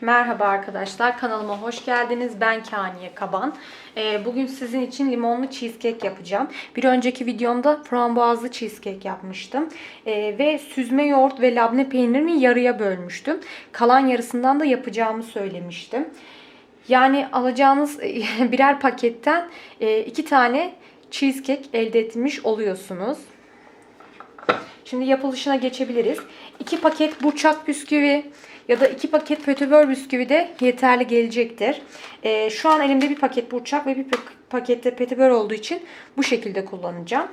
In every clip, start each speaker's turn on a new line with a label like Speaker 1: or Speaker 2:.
Speaker 1: Merhaba arkadaşlar, kanalıma hoş geldiniz. Ben Kaniye Kaban. Ee, Bugün sizin için limonlu cheesecake yapacağım. Bir önceki videomda frambuazlı cheesecake yapmıştım. Ee, Ve süzme yoğurt ve labne peynirimi yarıya bölmüştüm. Kalan yarısından da yapacağımı söylemiştim. Yani alacağınız birer paketten e, iki tane cheesecake elde etmiş oluyorsunuz. Şimdi yapılışına geçebiliriz. 2 paket burçak bisküvi ya da 2 paket pötibör bisküvi de yeterli gelecektir. Ee, şu an elimde bir paket burçak ve bir pak- pakette petibör olduğu için bu şekilde kullanacağım.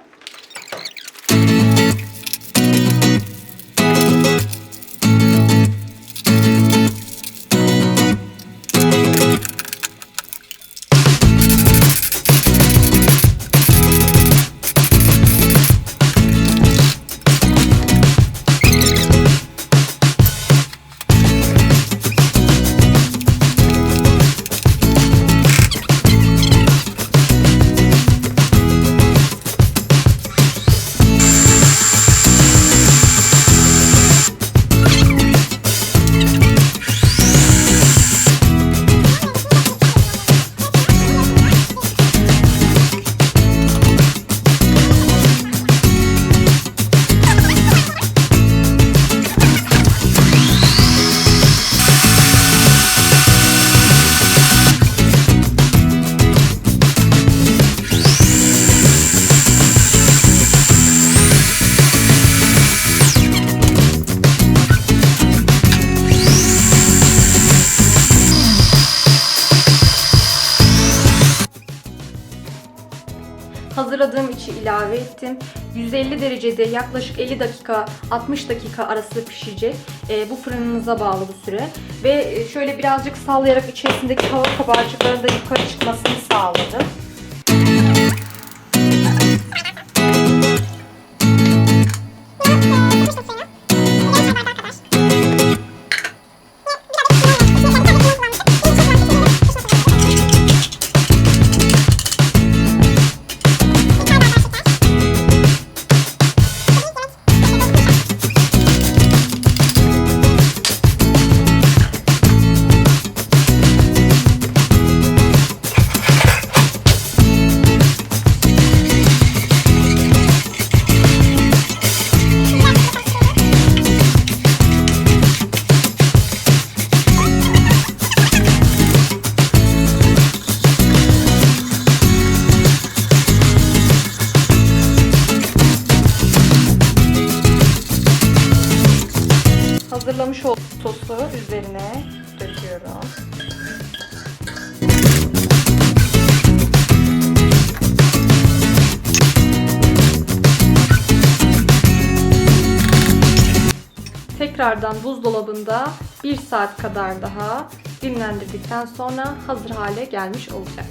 Speaker 1: Hazırladığım içi ilave ettim. 150 derecede yaklaşık 50 dakika 60 dakika arası pişecek. Ee, bu fırınınıza bağlı bu süre. Ve e, şöyle birazcık sallayarak içerisindeki hava kabarcıklarının da yukarı çıkmasını sağladım. Hazırlamış olduğum sosu üzerine döküyorum. Tekrardan buzdolabında 1 saat kadar daha dinlendirdikten sonra hazır hale gelmiş olacak.